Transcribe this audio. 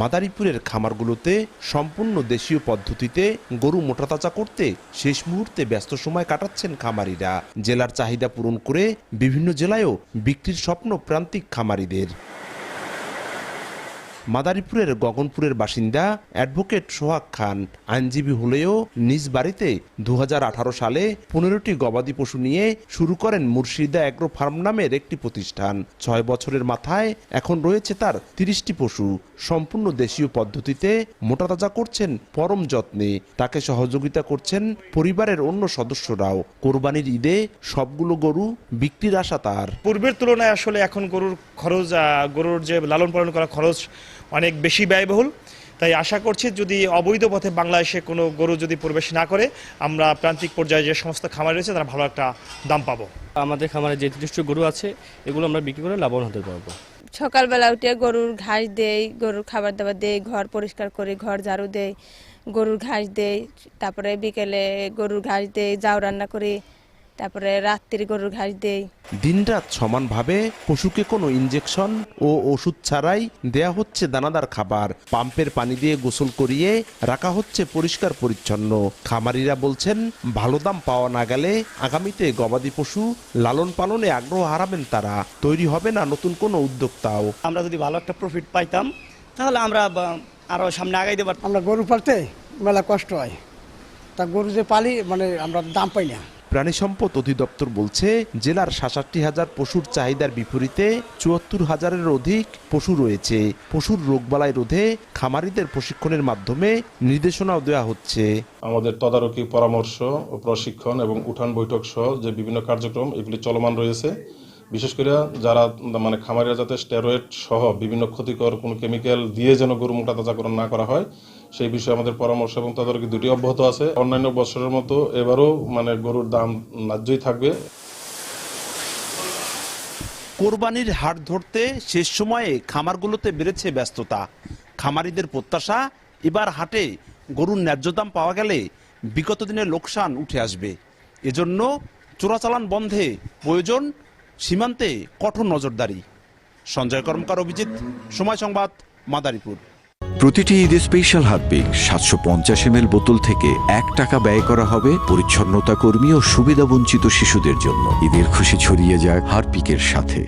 মাদারীপুরের খামারগুলোতে সম্পূর্ণ দেশীয় পদ্ধতিতে গরু মোটাতাচা করতে শেষ মুহূর্তে ব্যস্ত সময় কাটাচ্ছেন খামারিরা। জেলার চাহিদা পূরণ করে বিভিন্ন জেলায়ও বিক্রির স্বপ্ন প্রান্তিক খামারিদের। মাদারীপুরের গগনপুরের বাসিন্দা অ্যাডভোকেট সোহাগ খান। আইনজীবী হলেও নিজ বাড়িতে দু হাজার আঠারো সালে পনেরোটি গবাদি পশু নিয়ে শুরু করেন মুর্শিদা অ্যাগ্রো ফার্ম নামের একটি প্রতিষ্ঠান। ছয় বছরের মাথায় এখন রয়েছে তার তিরিশটি পশু। সম্পূর্ণ দেশীয় পদ্ধতিতে মোটাতাজা করছেন পরম যত্নে। তাকে সহযোগিতা করছেন পরিবারের অন্য সদস্যরাও। কোরবানির ঈদে সবগুলো গরু বিক্রির আশা তার। পূর্বের তুলনায় আসলে এখন গরুর খরচ গরুর যে লালন পালন করা খরচ অনেক বেশি ব্যয়বহুল। তাই আশা করছি যদি অবৈধ পথে বাংলাদেশে কোনো গরু যদি প্রবেশ না করে আমরা প্রান্তিক পর্যায়ে যে সমস্ত খামার রয়েছে তারা ভালো একটা দাম পাবো। আমাদের খামারে যে নির্দিষ্ট গরু আছে এগুলো আমরা বিক্রি করে লাভবান হতে পারব। সকালবেলা উঠে গরুর ঘাস দেই গরুর খাবার দাবার দেই ঘর পরিষ্কার করে ঘর ঝাড়ু দেই গরুর ঘাস দেই তারপরে বিকেলে গরুর ঘাস দেই যাও রান্না করি। তারপরে রাত্রির গরুর ঘাস দেই। দিনরাত সমানভাবে পশুকে কোনো ইঞ্জেকশন ও ওষুধ ছাড়াই দেয়া হচ্ছে দানাদার খাবার। পাম্পের পানি দিয়ে গোসল করিয়ে রাখা হচ্ছে পরিষ্কার পরিচ্ছন্ন। খামারিরা বলছেন ভালো দাম পাওয়া না গেলে আগামীতে গবাদি পশু লালন পালনে আগ্রহ হারাবেন তারা। তৈরি হবে না নতুন কোনো উদ্যোক্তাও। আমরা যদি ভালো একটা প্রফিট পাইতাম তাহলে আমরা বা- আরও সামনে আগাইতে পারতাম। আমরা গরু পালতে মেলা কষ্ট হয়। তা গরু যে পালি মানে আমরা দাম পাই না। প্রাণী সম্পদ অধিদপ্তর বলছে, জেলার সাতষট্টি হাজার পশুর চাহিদার বিপরীতে চুয়াত্তর হাজারের অধিক পশু রয়েছে। পশুর রোগবালাই রোধে খামারিদের প্রশিক্ষণের মাধ্যমে নির্দেশনাও দেওয়া হচ্ছে। আমাদের তদারকি পরামর্শ ও প্রশিক্ষণ এবং উঠান বৈঠক সহ যে বিভিন্ন কার্যক্রম, এগুলি চলমান রয়েছে। বিশেষ করে যারা মানে খামারিরা যাতে স্টেরয়েড সহ বিভিন্ন ক্ষতিকর কোনো কেমিক্যাল দিয়ে যেন গরু মোটা তাজাকরণ না করা হয়, সেই বিষয়ে আমাদের পরামর্শ এবং তদারকি দুটি অব্যাহত আছে। অন্যান্য বছরের মতো এবারও মানে গরুর দাম ন্যায্যই থাকবে। কোরবানির হাট ধরতে শেষ সময়ে খামারগুলোতে বেড়েছে ব্যস্ততা। খামারিদের প্রত্যাশা, এবার হাটে গরুর ন্যায্য দাম পাওয়া গেলে বিগত দিনের লোকসান উঠে আসবে। এজন্য চোরাচালান বন্ধে প্রয়োজন সীমান্তে কঠোর নজরদারি। সঞ্জয় কর্মকার, অভিজিৎ। সময় সংবাদ, মাদারীপুর। প্রতিটি ঈদে স্পেশাল হারপিক সাতশো পঞ্চাশ এম বোতল থেকে এক টাকা ব্যয় করা হবে পরিচ্ছন্নতা কর্মী ও সুবিধাবঞ্চিত শিশুদের জন্য। ঈদের খুশি ছড়িয়ে যায় হারপিকের সাথে।